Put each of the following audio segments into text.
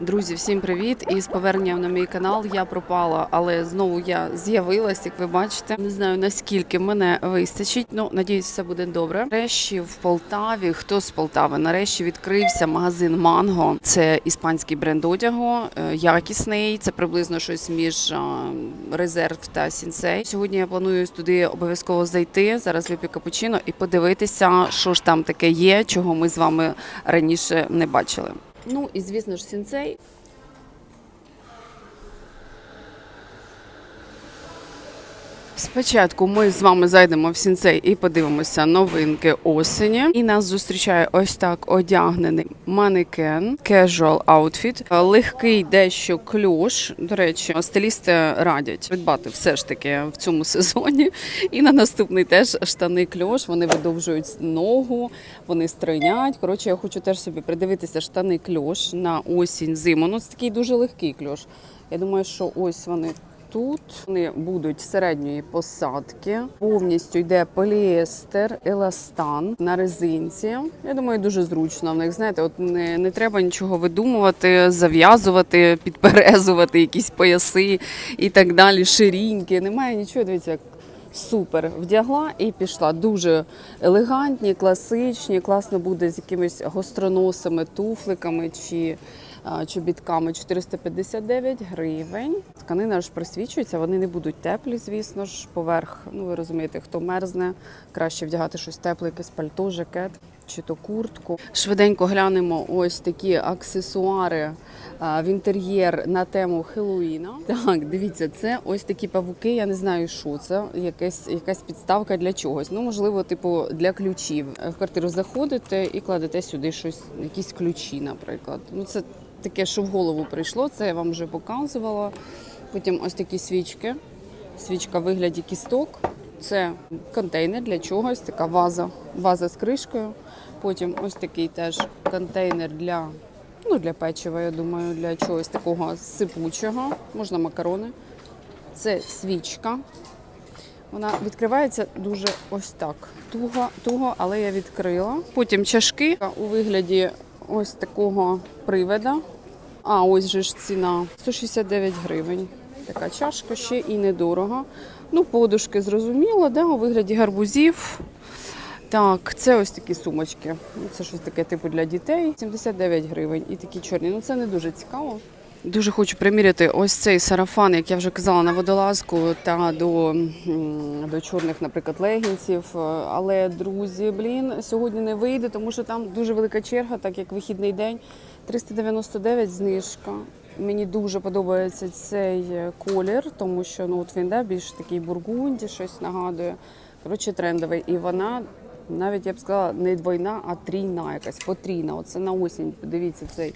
Друзі, всім привіт! І з поверненням на мій канал я пропала, але знову я з'явилась, як ви бачите. Не знаю наскільки мене вистачить. Ну надіюсь, все буде добре. Нарешті в Полтаві. Хто з Полтави? Нарешті відкрився магазин Манго. Це іспанський бренд одягу, е, якісний. Це приблизно щось між резерв та сінсей. Сьогодні я планую туди обов'язково зайти. Зараз вип'ю капучино і подивитися, що ж там таке є, чого ми з вами раніше не бачили. Ну і звісно ж, сінцей. Спочатку ми з вами зайдемо в сінцей і подивимося новинки осені. І нас зустрічає ось так одягнений манекен, casual outfit, легкий дещо кльош. До речі, стилісти радять придбати все ж таки в цьому сезоні. І на наступний теж штани кльош. Вони видовжують ногу, вони стройнять. Коротше, я хочу теж собі придивитися штани кльош на осінь зиму. Ну це такий дуже легкий кльош. Я думаю, що ось вони Тут вони будуть середньої посадки, повністю йде поліестер, еластан на резинці. Я думаю, дуже зручно. В них знаєте, от не, не треба нічого видумувати, зав'язувати, підперезувати якісь пояси і так далі. Ширіньки. Немає нічого. Дивіться, як супер вдягла і пішла. Дуже елегантні, класичні. Класно буде з якимись гостроносими туфликами чи чобітками 459 гривень. Тканина ж просвічується, вони не будуть теплі, звісно ж. Поверх, ну ви розумієте, хто мерзне, краще вдягати щось тепле, якесь пальто, жакет чи то куртку. Швиденько глянемо ось такі аксесуари а, в інтер'єр на тему Хеллоуіна. Так, дивіться, це ось такі павуки. Я не знаю, що це. Якась якась підставка для чогось. Ну, можливо, типу для ключів. В квартиру заходите і кладете сюди щось, якісь ключі, наприклад. Ну, це таке, що в голову прийшло. Це я вам вже показувала. Потім ось такі свічки. Свічка в вигляді кісток. Це контейнер для чогось, така ваза, ваза з кришкою. Потім ось такий теж контейнер для, ну, для печива, я думаю, для чогось такого сипучого. Можна макарони. Це свічка. Вона відкривається дуже ось так. Туго, туго, але я відкрила. Потім чашки у вигляді ось такого привода. А ось же ж ціна 169 гривень. Така чашка ще і недорого. Ну, подушки зрозуміло, да, у вигляді гарбузів. Так, це ось такі сумочки. Це щось таке типу для дітей. 79 гривень і такі чорні. Ну це не дуже цікаво. Дуже хочу приміряти ось цей сарафан, як я вже казала, на водолазку та до, до чорних, наприклад, легінсів. Але, друзі, блін, сьогодні не вийде, тому що там дуже велика черга, так як вихідний день. 399 знижка. Мені дуже подобається цей колір, тому що ну от він да, більш такий бургунді, щось нагадує. Коротше, трендовий. І вона навіть я б сказала не двойна, а трійна, якась потрійна. Оце на осінь. Подивіться, цей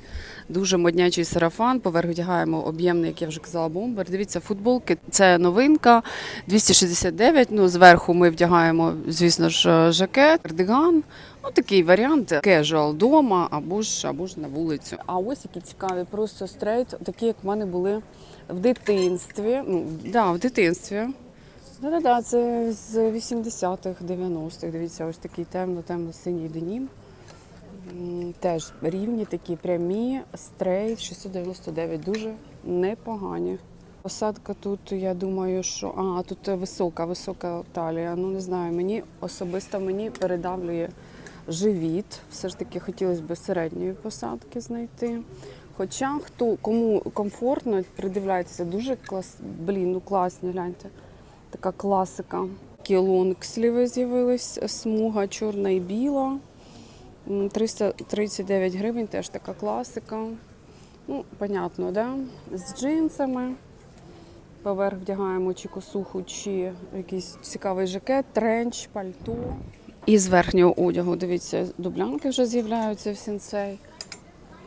дуже моднячий сарафан. Поверх вдягаємо об'ємний, як я вже казала, бомбер. Дивіться, футболки. Це новинка 269. Ну, зверху ми вдягаємо, звісно ж, жакет, кардиган. Ну, такий варіант кежуал дома або ж або ж на вулицю. А ось які цікаві, просто стрейт, такі, як в мене були в дитинстві. Ну, да, в дитинстві. Да-да-да, це з 80-х, 90-х. Дивіться, ось такий темно-темно-синій денім. Теж рівні, такі прямі, стрейт, 699, дуже непогані. Посадка тут, я думаю, що а тут висока, висока талія. Ну не знаю, мені особисто мені передавлює живіт. Все ж таки хотілося б середньої посадки знайти. Хоча хто кому комфортно, придивляйтеся, дуже клас, блін, ну класні, гляньте. Така класика. Такі лонгсліви з'явились, смуга чорна і біла. 339 гривень, теж така класика. Ну, понятно, да? З джинсами. Поверх вдягаємо чи косуху, чи якийсь цікавий жакет, тренч, пальто. І з верхнього одягу, дивіться, дублянки вже з'являються в сінцей.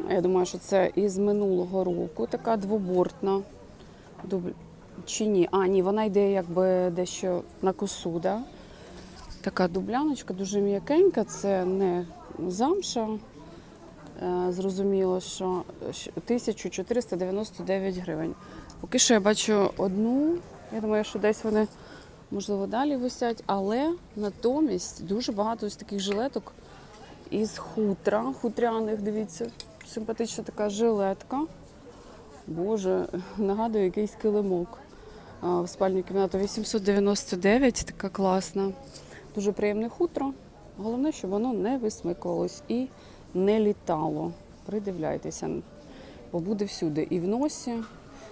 Я думаю, що це із минулого року така двобортна. Чи ні? А, ні, вона йде якби дещо на косу, да? Така дубляночка, дуже м'якенька, це не замша. Е, Зрозуміло, що 1499 гривень. Поки що я бачу одну. Я думаю, що десь вони, можливо, далі висять, але натомість дуже багато ось таких жилеток із хутра, хутряних, дивіться, симпатична така жилетка. Боже, нагадує якийсь килимок. В спальню кімнату 899, така класна. Дуже приємне хутро. Головне, щоб воно не висмикувалось і не літало. Придивляйтеся, бо буде всюди і в носі.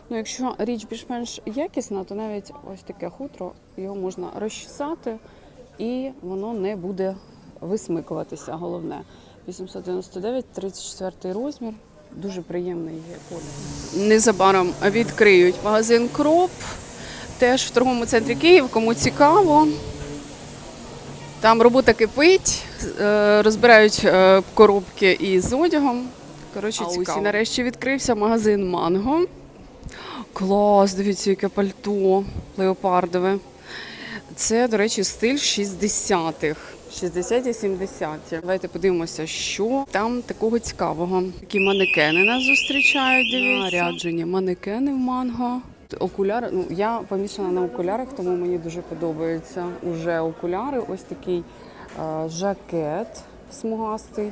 Ну, якщо річ більш-менш якісна, то навіть ось таке хутро його можна розчесати і воно не буде висмикуватися. Головне. 899, 34 розмір. Дуже приємний є. Незабаром відкриють магазин Кроп. Теж в торговому центрі Київ, кому цікаво. Там робота кипить, е, розбирають е, коробки із одягом. Коротше, цікаво. І нарешті відкрився магазин Манго. Клас, дивіться, яке пальто леопардове. Це, до речі, стиль 60-х. 60 і 70 Давайте подивимося, що там такого цікавого. Такі манекени нас зустрічають. Дивіться. Наряджені манекени в манго. Окуляри. Ну я помішана на окулярах, тому мені дуже подобаються уже окуляри. Ось такий е, жакет смугастий,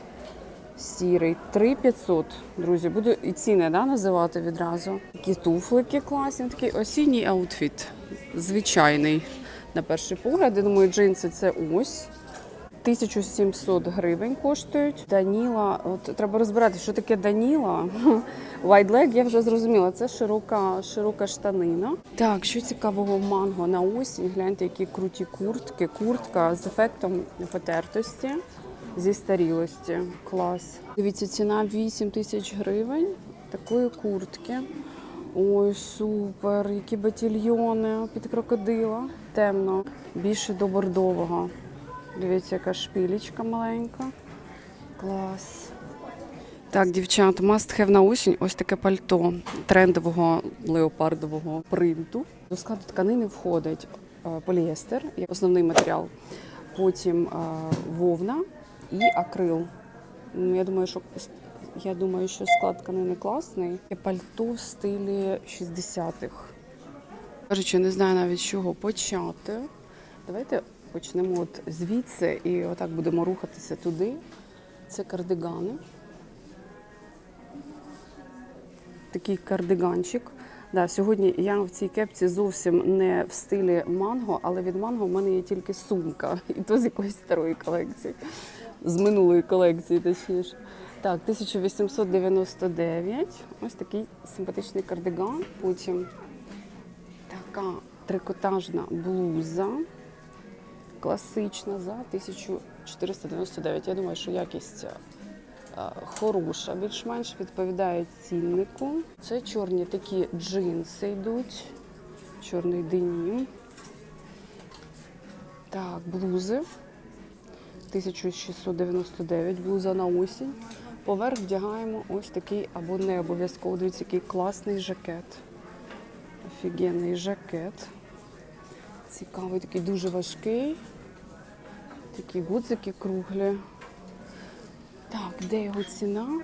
сірий. 3500, друзі. Буду і ціни да, називати відразу. Такі туфлики класні, такий осінній аутфіт. Звичайний на перший погляд. Я думаю, джинси це ось. 1700 гривень коштують. Даніла, от треба розбирати, що таке Даніла. White leg, я вже зрозуміла, це широка, широка штанина. Так, що цікавого манго на осінь. Гляньте, які круті куртки. Куртка з ефектом потертості, зі старілості. Клас. Дивіться, ціна 8 тисяч гривень такої куртки. Ой, супер, які батільйони під крокодила. Темно, більше до бордового. Дивіться, яка шпілечка маленька. Клас. Так, дівчат, must have на осінь ось таке пальто трендового леопардового принту. До складу тканини входить е, поліестер, як основний матеріал, потім е, вовна і акрил. Ну, Я думаю, що я думаю, що склад тканини класний. Пальто в стилі 60-х. Кажучи, не знаю навіть з чого почати. Давайте почнемо от звідси і отак будемо рухатися туди. Це кардигани. Такий кардиганчик. Да, сьогодні я в цій кепці зовсім не в стилі манго, але від манго в мене є тільки сумка. І то з якоїсь старої колекції, з минулої колекції, точніше. Так, 1899. Ось такий симпатичний кардиган. Потім така трикотажна блуза. Класична за 1499. Я думаю, що якість е, хороша, більш-менш відповідає ціннику. Це чорні такі джинси йдуть, чорний денім. Так, блузи. 1699 блуза на осінь. Поверх вдягаємо ось такий або не обов'язково. Дивіться, який класний жакет. Офігенний жакет. Цікавий, такий дуже важкий. Такі гудзики круглі. Так, де його ціна?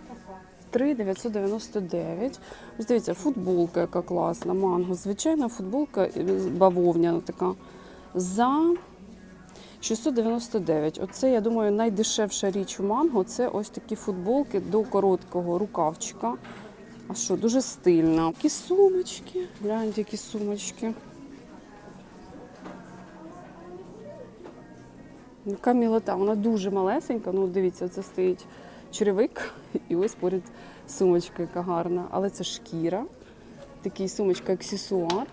3,999. Ось дивіться, футболка, яка класна, манго. Звичайна футболка е, бавовняна така. За 699. Оце, я думаю, найдешевша річ у манго. Це ось такі футболки до короткого рукавчика. А що, дуже стильно. Такі сумочки. Гляньте, які сумочки. Яка мілота, вона дуже малесенька. Ну, дивіться, це стоїть черевик, і ось поряд сумочка, яка гарна. Але це шкіра. Такий сумочка аксесуар.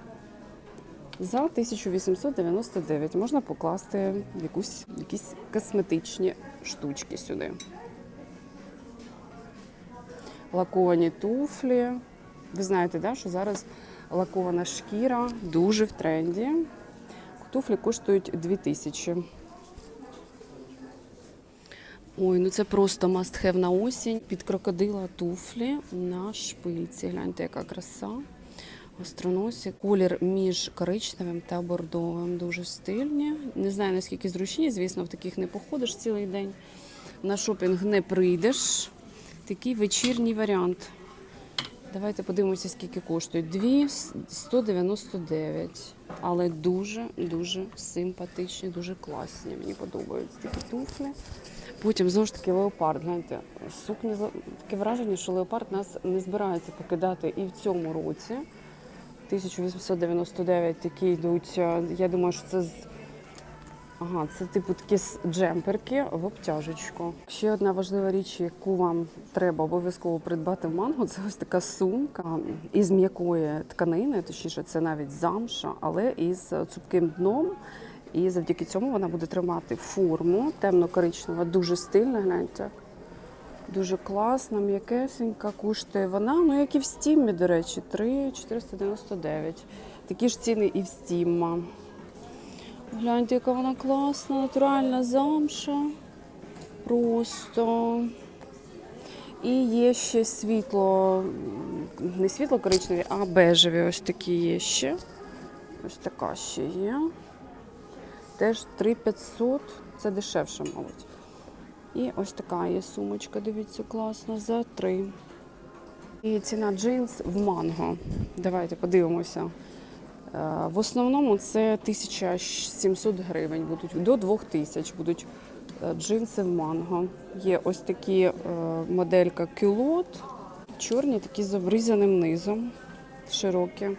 За 1899 можна покласти якусь, якісь косметичні штучки сюди. Лаковані туфлі. Ви знаєте, да, що зараз лакована шкіра дуже в тренді. Туфлі коштують 2000. Ой, ну це просто must на осінь. Під крокодила туфлі на шпильці. Гляньте, яка краса. Остроносі. Колір між коричневим та бордовим. Дуже стильні. Не знаю, наскільки зручні, звісно, в таких не походиш цілий день. На шопінг не прийдеш. Такий вечірній варіант. Давайте подивимося, скільки коштують. Дві 199. Але дуже-дуже симпатичні, дуже класні. Мені подобаються такі туфлі. Потім знову ж таки леопард. Сукні за- таке враження, що леопард нас не збирається покидати і в цьому році. 1899 такі йдуть. е, Я думаю, що це з. Ага, це типу такі джемперки в обтяжечку. Ще одна важлива річ, яку вам треба обов'язково придбати в манго, це ось така сумка із м'якої тканини, точніше, це навіть замша, але із цупким дном. І завдяки цьому вона буде тримати форму темно-коричнева, дуже стильна, гляньте. Дуже класна, м'якесенька, коштує вона, ну як і в стімі, до речі, 3,499. Такі ж ціни і в стімма. Гляньте, яка вона класна, натуральна замша. Просто. І є ще світло, не світло коричневі, а бежеві. Ось такі є ще. Ось така ще є. Теж 3500, це дешевше, мабуть. І ось така є сумочка, дивіться, класна, за 3. І ціна джинс в манго. Давайте подивимося. Е, В основному це 1700 гривень будуть, до 2000 будуть е, джинси в манго. Є ось такі е, моделька кюлот, чорні, такі з обрізаним низом, широкі.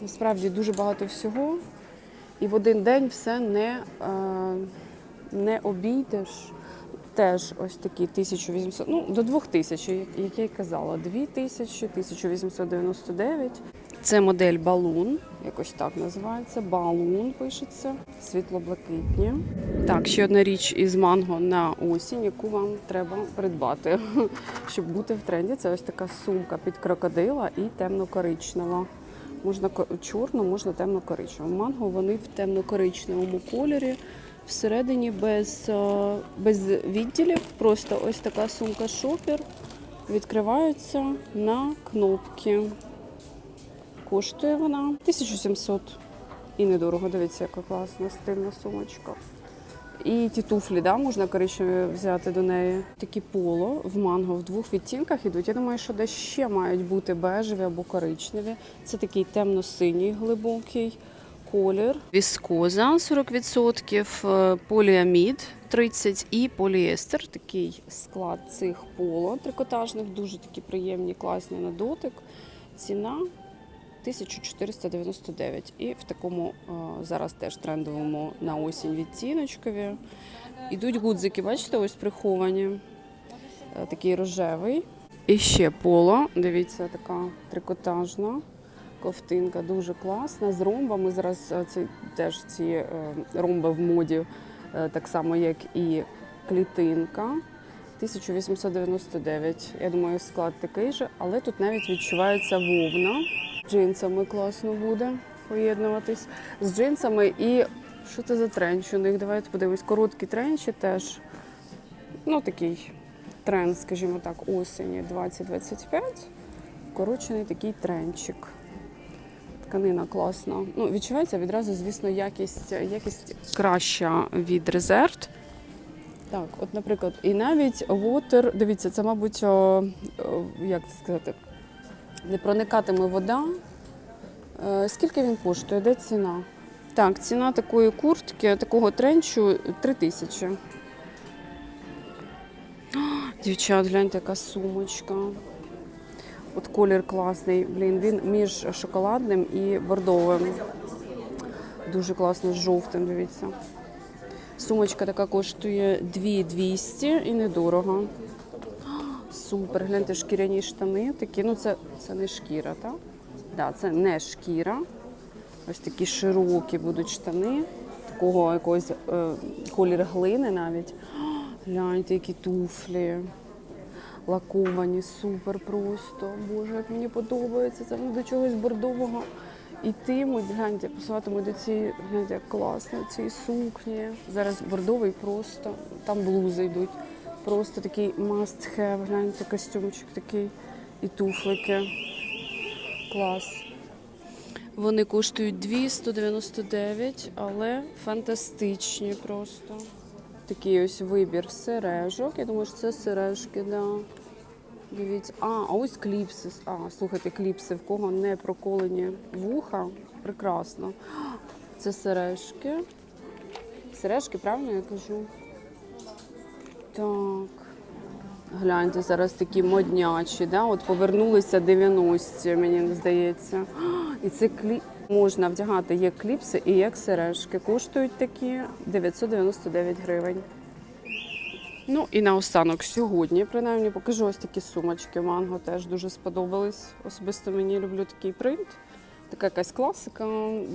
Насправді дуже багато всього. І в один день все не, е, не обійдеш. Теж ось такі 1800, ну до 2000, як- я й казала, 2000, 1899. Це модель балун, якось так називається. Балун пишеться, світло-блакитні. Так, ще одна річ із манго на осінь, яку вам треба придбати, щоб бути в тренді. Це ось така сумка під крокодила і темно-коричнева. Можна чорну, можна темно-коричневу. Манго вони в темно-коричневому кольорі. Всередині без, е, без відділів, просто ось така сумка шопер. Відкривається на кнопки. Коштує вона 1700. І недорого, дивіться, яка класна стильна сумочка. І ті туфлі, да, можна коричневі взяти до неї. Такі поло в манго в двох відтінках ідуть. Я думаю, що десь ще мають бути бежеві або коричневі. Це такий темно-синій глибокий колір. Віскоза 40%, е, поліамід 30% і поліестер. Такий склад цих поло трикотажних, дуже такі приємні, класні на дотик. Ціна 1499. І в такому е, зараз теж трендовому на осінь відтіночкові. Ідуть гудзики, бачите, ось приховані. Е, Такий рожевий. І ще поло. Дивіться, така трикотажна ковтинка, дуже класна. З ромбами. Зараз е, це теж ці ромби в моді, так само, як і клітинка. 1899. Я думаю, склад такий же, але тут навіть відчувається вовна. Джинсами класно буде поєднуватись. З джинсами і що це за тренч у них? Давайте подивимось. Короткі тренчі теж. Ну, такий тренд, скажімо так, осені 2025. Корочений такий тренчик. Тканина класна. Ну, відчувається відразу, звісно, якість, якість краща від резерв. Так, от, наприклад, і навіть water, дивіться, це, мабуть, о, як це сказати, не проникатиме вода. Е, Скільки він коштує? Де ціна? Так, ціна такої куртки, такого тренчу 3 тисячі. Дівчат, гляньте, яка сумочка. От колір класний. Блін, він між шоколадним і бордовим. Дуже класно з жовтим, дивіться. Сумочка така коштує 2200 і недорого. Супер, гляньте, шкіряні штани такі. Ну, це, це не шкіра, так? Да, це не шкіра. Ось такі широкі будуть штани, такого якогось е, колір глини навіть. Гляньте, які туфлі. Лаковані, супер просто. Боже, як мені подобається. Це до чогось бордового ітимуть. Гляньте, посилатимуть до цієї, гляньте, як класно, цієї сукні. Зараз бордовий просто, там блузи йдуть. Просто такий must have, гляньте, костюмчик такий і туфлики. Клас. Вони коштують 299, але фантастичні просто. Такий ось вибір сережок. Я думаю, що це сережки, да. Дивіться. А, а ось кліпси. А, слухайте, кліпси, в кого не проколені вуха. Прекрасно. Це сережки. Сережки, правильно я кажу? Так. Гляньте, зараз такі моднячі, да? От повернулися 90-ті, мені здається. І це кліп можна вдягати як кліпси і як сережки. Коштують такі 999 гривень. Ну і наостанок сьогодні, принаймні, покажу ось такі сумочки. Манго теж дуже сподобались. Особисто мені люблю такий принт. Така якась класика,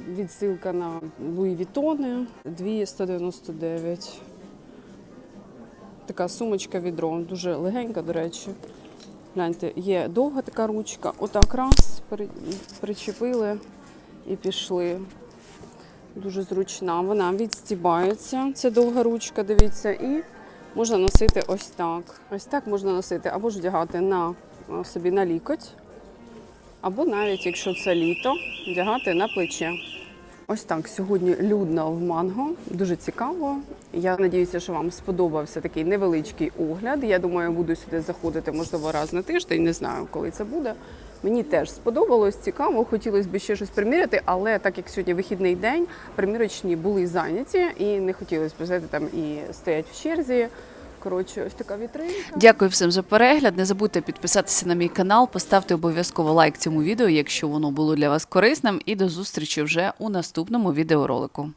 відсилка на Луї Вітони 299. Така сумочка відро, дуже легенька, до речі. Гляньте, є довга така ручка. Отак раз причепили і пішли. Дуже зручна. Вона відстібається. Це довга ручка, дивіться, і можна носити ось так. Ось так можна носити або ж вдягати на е, собі на лікоть, або навіть, якщо це літо, вдягати на плече. Ось так сьогодні людно в манго. Дуже цікаво. Я надіюся, що вам сподобався такий невеличкий огляд. Я думаю, буду сюди заходити можливо раз на тиждень. Не знаю, коли це буде. Мені теж сподобалось, цікаво. Хотілося б ще щось приміряти, але так як сьогодні вихідний день, примірочні були зайняті і не хотілося б знаєте, там і стоять в черзі. Коротше, ось така вітринка. Дякую всім за перегляд. Не забудьте підписатися на мій канал, поставте обов'язково лайк цьому відео, якщо воно було для вас корисним. І до зустрічі вже у наступному відеоролику.